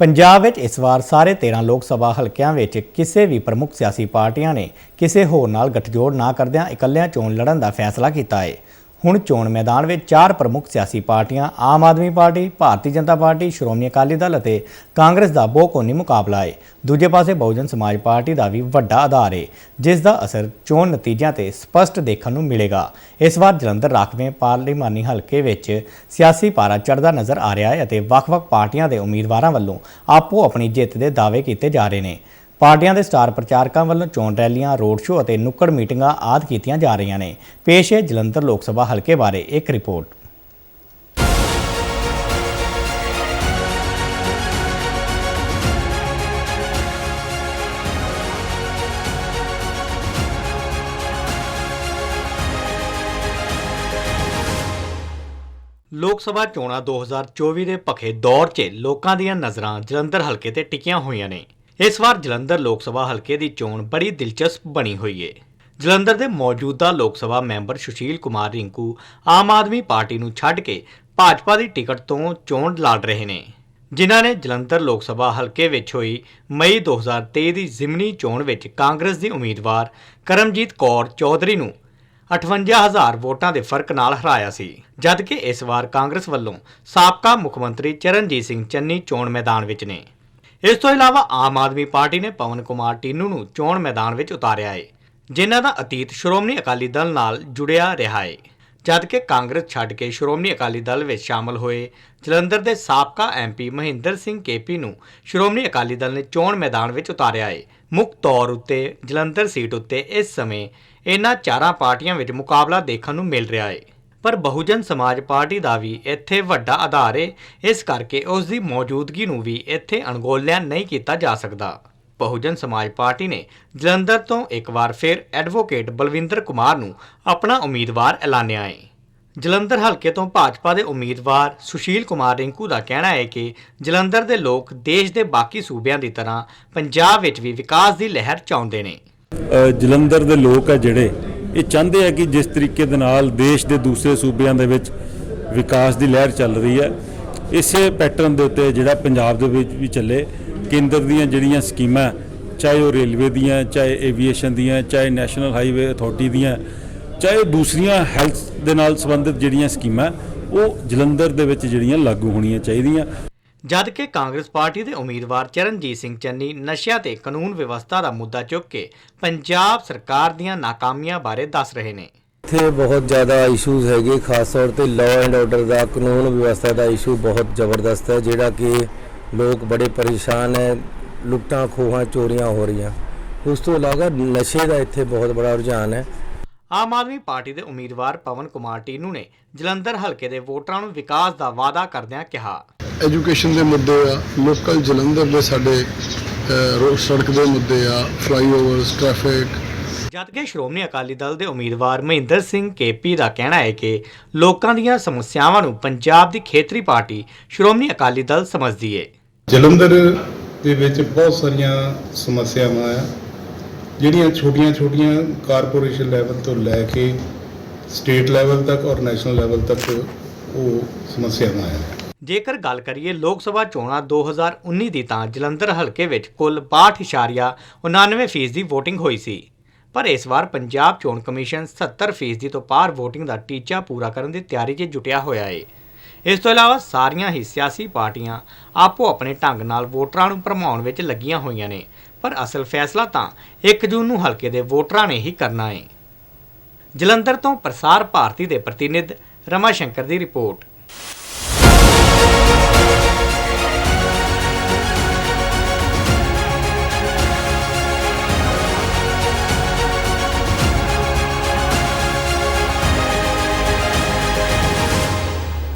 ਪੰਜਾਬ ਵਿੱਚ ਇਸ ਵਾਰ ਸਾਰੇ 13 ਲੋਕ ਸਭਾ ਹਲਕਿਆਂ ਵਿੱਚ ਕਿਸੇ ਵੀ ਪ੍ਰਮੁੱਖ ਸਿਆਸੀ ਪਾਰਟੀਆਂ ਨੇ ਕਿਸੇ ਹੋਰ ਨਾਲ ਗੱਠਜੋੜ ਨਾ ਕਰਦਿਆਂ ਇਕੱਲਿਆਂ ਚੋਣ ਲੜਨ ਦਾ ਫੈਸਲਾ ਕੀਤਾ ਹੈ। ਹੁਣ ਚੋਣ ਮੈਦਾਨ ਵਿੱਚ ਚਾਰ ਪ੍ਰਮੁੱਖ ਸਿਆਸੀ ਪਾਰਟੀਆਂ, ਆਮ ਆਦਮੀ ਪਾਰਟੀ, ਭਾਰਤੀ ਜਨਤਾ ਪਾਰਟੀ, ਸ਼੍ਰੋਮਣੀ ਅਕਾਲੀ ਦਲ ਅਤੇ ਕਾਂਗਰਸ ਦਾ ਬਹੁਕੋਣੀ ਮੁਕਾਬਲਾ ਹੈ ਦੂਜੇ ਪਾਸੇ ਬਹੁਜਨ ਸਮਾਜ ਪਾਰਟੀ ਦਾ ਵੀ ਵੱਡਾ ਆਧਾਰ ਹੈ ਜਿਸ ਦਾ ਅਸਰ ਚੋਣ ਨਤੀਜਿਆਂ ਤੇ ਸਪਸ਼ਟ ਦੇਖਣ ਨੂੰ ਮਿਲੇਗਾ। ਇਸ ਵਾਰ ਜਲੰਧਰ ਰਾਖਵੇਂ ਪਾਰਲੀਮਾਨੀ ਹਲਕੇ ਵਿੱਚ ਸਿਆਸੀ ਪਾਰਾ ਚੜ੍ਹਦਾ ਨਜ਼ਰ ਆ ਰਿਹਾ ਹੈ ਅਤੇ ਵੱਖ-ਵੱਖ ਪਾਰਟੀਆਂ ਦੇ ਉਮੀਦਵਾਰਾਂ ਵੱਲੋਂ ਆਪੋ ਆਪਣੀ ਜਿੱਤ ਦੇ ਦਾਅਵੇ ਕੀਤੇ ਜਾ ਰਹੇ ਨੇ। ਪਾਰਟੀਆਂ ਦੇ ਸਟਾਰ ਪ੍ਰਚਾਰਕਾਂ ਵੱਲੋਂ ਚੋਣ ਰੈਲੀਆਂ, ਰੋਡ ਸ਼ੋਅ ਅਤੇ ਨੁੱਕੜ ਮੀਟਿੰਗਾਂ ਆਦ ਕੀਤੀਆਂ ਜਾ ਰਹੀਆਂ ਨੇ। ਪੇਸ਼ ਹੈ ਜਲੰਧਰ ਲੋਕ ਸਭਾ ਹਲਕੇ ਬਾਰੇ ਇੱਕ ਰਿਪੋਰਟ। ਲੋਕ ਸਭਾ ਚੋਣਾਂ 2024 ਦੇ ਭਖੇ ਦੌਰ 'ਚ ਲੋਕਾਂ ਦੀਆਂ ਨਜ਼ਰਾਂ ਜਲੰਧਰ ਹਲਕੇ ਤੇ ਟਿਕੀਆਂ ਹੋਈਆਂ ਨੇ। ਇਸ ਵਾਰ ਜਲੰਧਰ ਲੋਕ ਸਭਾ ਹਲਕੇ ਦੀ ਚੋਣ ਬੜੀ ਦਿਲਚਸਪ ਬਣੀ ਹੋਈ ਏ। ਜਲੰਧਰ ਦੇ ਮੌਜੂਦਾ ਲੋਕ ਸਭਾ ਮੈਂਬਰ ਸੁਸ਼ੀਲ ਕੁਮਾਰ ਰਿੰਕੂ ਆਮ ਆਦਮੀ ਪਾਰਟੀ ਨੂੰ ਛੱਡ ਕੇ ਭਾਜਪਾ ਦੀ ਟਿਕਟ ਤੋਂ ਚੋਣ ਲੜ ਰਹੇ ਨੇ। ਜਿਨ੍ਹਾਂ ਨੇ ਜਲੰਧਰ ਲੋਕ ਸਭਾ ਹਲਕੇ ਵਿੱਚ ਹੋਈ ਮਈ 2023 ਦੀ ਜ਼ਿਮਨੀ ਚੋਣ ਵਿੱਚ ਕਾਂਗਰਸ ਦੀ ਉਮੀਦਵਾਰ ਕਰਮਜੀਤ ਕੌਰ ਚੌਧਰੀ ਨੂੰ 58000 ਵੋਟਾਂ ਦੇ ਫ਼ਰਕ ਨਾਲ ਹਰਾਇਆ ਸੀ। ਜਦਕਿ ਇਸ ਵਾਰ ਕਾਂਗਰਸ ਵੱਲੋਂ ਸਾਬਕਾ ਮੁੱਖ ਮੰਤਰੀ ਚਰਨਜੀਤ ਸਿੰਘ ਚੰਨੀ ਚੋਣ ਮੈਦਾਨ ਵਿੱਚ ਨੇ। ਇਸ ਤੋਂ ਇਲਾਵਾ ਆਮ ਆਦਮੀ ਪਾਰਟੀ ਨੇ ਪਵਨ ਕੁਮਾਰ ਟੀਨੂ ਨੂੰ ਚੋਣ ਮੈਦਾਨ ਵਿੱਚ ਉਤਾਰਿਆ ਹੈ ਜਿਨ੍ਹਾਂ ਦਾ ਅਤੀਤ ਸ਼੍ਰੋਮਣੀ ਅਕਾਲੀ ਦਲ ਨਾਲ ਜੁੜਿਆ ਰਿਹਾ ਹੈ ਜਦਕਿ ਕਾਂਗਰਸ ਛੱਡ ਕੇ ਸ਼੍ਰੋਮਣੀ ਅਕਾਲੀ ਦਲ ਵਿੱਚ ਸ਼ਾਮਲ ਹੋਏ, ਜਲੰਧਰ ਦੇ ਸਾਬਕਾ ਐਮਪੀ ਮਹਿੰਦਰ ਸਿੰਘ ਕੇਪੀ ਨੂੰ ਸ਼੍ਰੋਮਣੀ ਅਕਾਲੀ ਦਲ ਨੇ ਚੋਣ ਮੈਦਾਨ ਵਿੱਚ ਉਤਾਰਿਆ ਹੈ ਮੁੱਖ ਤੌਰ ਉੱਤੇ ਜਲੰਧਰ ਸੀਟ ਉੱਤੇ ਇਸ ਸਮੇਂ ਇਹਨਾਂ ਚਾਰਾਂ ਪਾਰਟੀਆਂ ਵਿੱਚ ਮੁਕਾਬਲਾ ਦੇਖਣ ਨੂੰ ਮਿਲ ਰਿਹਾ ਹੈ ਪਰ ਬਹੁਜਨ ਸਮਾਜ ਪਾਰਟੀ ਦਾ ਵੀ ਇੱਥੇ ਵੱਡਾ ਆਧਾਰ ਹੈ ਇਸ ਕਰਕੇ ਉਸ ਦੀ ਮੌਜੂਦਗੀ ਨੂੰ ਵੀ ਇੱਥੇ ਅਣਗੌਲਿਆ ਨਹੀਂ ਕੀਤਾ ਜਾ ਸਕਦਾ। ਬਹੁਜਨ ਸਮਾਜ ਪਾਰਟੀ ਨੇ ਜਲੰਧਰ ਤੋਂ ਇੱਕ ਵਾਰ ਫਿਰ ਐਡਵੋਕੇਟ ਬਲਵਿੰਦਰ ਕੁਮਾਰ ਨੂੰ ਆਪਣਾ ਉਮੀਦਵਾਰ ਐਲਾਨਿਆ ਹੈ ਜਲੰਧਰ ਹਲਕੇ ਤੋਂ ਭਾਜਪਾ ਦੇ ਉਮੀਦਵਾਰ ਸੁਸ਼ੀਲ ਕੁਮਾਰ ਰਿੰਕੂ ਦਾ ਕਹਿਣਾ ਹੈ ਕਿ ਜਲੰਧਰ ਦੇ ਲੋਕ ਦੇਸ਼ ਦੇ ਬਾਕੀ ਸੂਬਿਆਂ ਦੀ ਤਰ੍ਹਾਂ ਪੰਜਾਬ ਵਿੱਚ ਵੀ ਵਿਕਾਸ ਦੀ ਲਹਿਰ ਚਾਹੁੰਦੇ ਨੇ। ਜਲੰਧਰ ਦੇ ਲੋਕ ਆ ਜਿਹੜੇ ਇਹ ਚਾਹੁੰਦੇ ਆ ਕਿ ਜਿਸ ਤਰੀਕੇ ਦੇ ਨਾਲ ਦੇਸ਼ ਦੇ ਦੂਸਰੇ ਸੂਬਿਆਂ ਦੇ ਵਿੱਚ ਵਿਕਾਸ ਦੀ ਲਹਿਰ ਚੱਲ ਰਹੀ ਹੈ, ਇਸੇ ਪੈਟਰਨ ਦੇ ਉੱਤੇ ਜਿਹੜਾ ਪੰਜਾਬ ਦੇ ਵਿੱਚ ਵੀ ਚੱਲੇ, ਕੇਂਦਰ ਦੀਆਂ ਜਿਹੜੀਆਂ ਸਕੀਮਾਂ, ਚਾਹੇ ਉਹ ਰੇਲਵੇ ਦੀਆਂ, ਚਾਹੇ ਏਵੀਏਸ਼ਨ ਦੀਆਂ, ਚਾਹੇ ਨੈਸ਼ਨਲ ਹਾਈਵੇ ਅਥਾਰਟੀ ਦੀਆਂ, ਚਾਹੇ ਦੂਸਰੀਆਂ ਹੈਲਥ ਦੇ ਨਾਲ ਸੰਬੰਧਿਤ ਜਿਹੜੀਆਂ ਸਕੀਮਾਂ, ਉਹ ਜਲੰਧਰ ਦੇ ਵਿੱਚ ਜਿਹੜੀਆਂ ਲਾਗੂ ਹੋਣੀਆਂ ਚਾਹੀਦੀਆਂ। ਜਦ ਕਿ ਕਾਂਗਰਸ ਪਾਰਟੀ ਦੇ ਉਮੀਦਵਾਰ ਚਰਨਜੀਤ ਸਿੰਘ ਚੰਨੀ ਨਸ਼ਿਆਂ ਤੇ ਕਾਨੂੰਨ ਵਿਵਸਥਾ ਦਾ ਮੁੱਦਾ ਚੁੱਕ ਕੇ ਪੰਜਾਬ ਸਰਕਾਰ ਦੀਆਂ ਨਾਕਾਮੀਆਂ ਬਾਰੇ ਦੱਸ ਰਹੇ ਨੇ। ਇੱਥੇ ਬਹੁਤ ਜ਼ਿਆਦਾ ਇਸ਼ੂਜ਼ ਹੈਗੇ ਖਾਸ ਤੌਰ ਤੇ ਲਾਅ ਐਂਡ ਆਰਡਰ ਦਾ ਕਾਨੂੰਨ ਵਿਵਸਥਾ ਦਾ ਇਸ਼ੂ ਬਹੁਤ ਜ਼ਬਰਦਸਤ ਹੈ ਜਿਹੜਾ ਕਿ ਲੋਕ ਬੜੇ ਪਰੇਸ਼ਾਨ ਹੈ ਲੁੱਟਾਂ ਖੋਹਾਂ ਚੋਰੀਆਂ ਹੋ ਰਹੀਆਂ। ਉਸ ਤੋਂ ਇਲਾਵਾ ਨਸ਼ੇ ਦਾ ਇੱਥੇ ਬਹੁਤ ਬੜਾ ਰੁਝਾਨ ਹੈ। ਆਮ ਆਦਮੀ ਪਾਰਟੀ ਦੇ ਉਮੀਦਵਾਰ ਪਵਨ ਕੁਮਾਰ ਟੀਨੂ ਨੇ ਜਲੰਧਰ ਹਲਕੇ ਦੇ ਵੋਟਰਾਂ ਨੂੰ ਵਿਕਾਸ ਦਾ ਵਾਅਦਾ ਕਰਦਿਆਂ ਕਿਹਾ। ਐਜੂਕੇਸ਼ਨ ਦੇ ਮੁੱਦੇ ਆ ਲੋਕਲ ਜਲੰਧਰ ਦੇ ਸਾਡੇ ਰੋਡ ਸੜਕ ਦੇ ਮੁੱਦੇ ਆ ਫਲਾਈਓਵਰਸ ਟ੍ਰੈਫਿਕ ਜਦਕਿ ਸ਼੍ਰੋਮਣੀ ਅਕਾਲੀ ਦਲ ਦੇ ਉਮੀਦਵਾਰ ਮਹਿੰਦਰ ਸਿੰਘ ਕੇਪੀ ਦਾ ਕਹਿਣਾ ਹੈ ਕਿ ਲੋਕਾਂ ਦੀਆਂ ਸਮੱਸਿਆਵਾਂ ਨੂੰ ਪੰਜਾਬ ਦੀ ਖੇਤਰੀ ਪਾਰਟੀ ਸ਼੍ਰੋਮਣੀ ਅਕਾਲੀ ਦਲ ਸਮਝਦੀ ਹੈ ਜਲੰਧਰ ਦੇ ਵਿੱਚ ਬਹੁਤ ਸਾਰੀਆਂ ਸਮੱਸਿਆਵਾਂ ਆ ਜਿਹੜੀਆਂ ਛੋਟੀਆਂ-ਛੋਟੀਆਂ ਕਾਰਪੋਰੇਸ਼ਨ ਲੈਵਲ ਤੋਂ ਲੈ ਕੇ ਸਟੇਟ ਲੈਵਲ ਤੱਕ ਔਰ ਨੈਸ਼ਨਲ ਲੈਵਲ ਤੱਕ ਉਹ ਸਮੱਸਿਆਵਾਂ ਆ। ਜੇਕਰ ਗੱਲ ਕਰੀਏ ਲੋਕ ਸਭਾ ਚੋਣਾਂ 2019 ਦੀ ਤਾਂ ਜਲੰਧਰ ਹਲਕੇ ਵਿੱਚ ਕੁੱਲ 62.99% ਦੀ VOTING ਹੋਈ ਸੀ। ਪਰ ਇਸ ਵਾਰ ਪੰਜਾਬ ਚੋਣ ਕਮਿਸ਼ਨ 70% ਤੋਂ ਪਾਰ VOTING ਦਾ ਟੀਚਾ ਪੂਰਾ ਕਰਨ ਦੀ ਤਿਆਰੀ 'ਚ ਜੁਟਿਆ ਹੋਇਆ ਏ। ਇਸ ਤੋਂ ਇਲਾਵਾ ਸਾਰੀਆਂ ਹੀ ਸਿਆਸੀ ਪਾਰਟੀਆਂ ਆਪੋ ਆਪਣੇ ਢੰਗ ਨਾਲ ਵੋਟਰਾਂ ਨੂੰ ਭਰਮਾਉਣ ਵਿੱਚ ਲੱਗੀਆਂ ਹੋਈਆਂ ਨੇ, ਪਰ ਅਸਲ ਫੈਸਲਾ ਤਾਂ 1 ਜੂਨ ਨੂੰ ਹਲਕੇ ਦੇ ਵੋਟਰਾਂ ਨੇ ਹੀ ਕਰਨਾ ਏ। ਜਲੰਧਰ ਤੋਂ ਪ੍ਰਸਾਰ ਭਾਰਤੀ ਦੇ ਪ੍ਰਤੀਨਿਧ ਰਮਾ ਸ਼ੰਕਰ ਦੀ ਰਿਪੋਰਟ।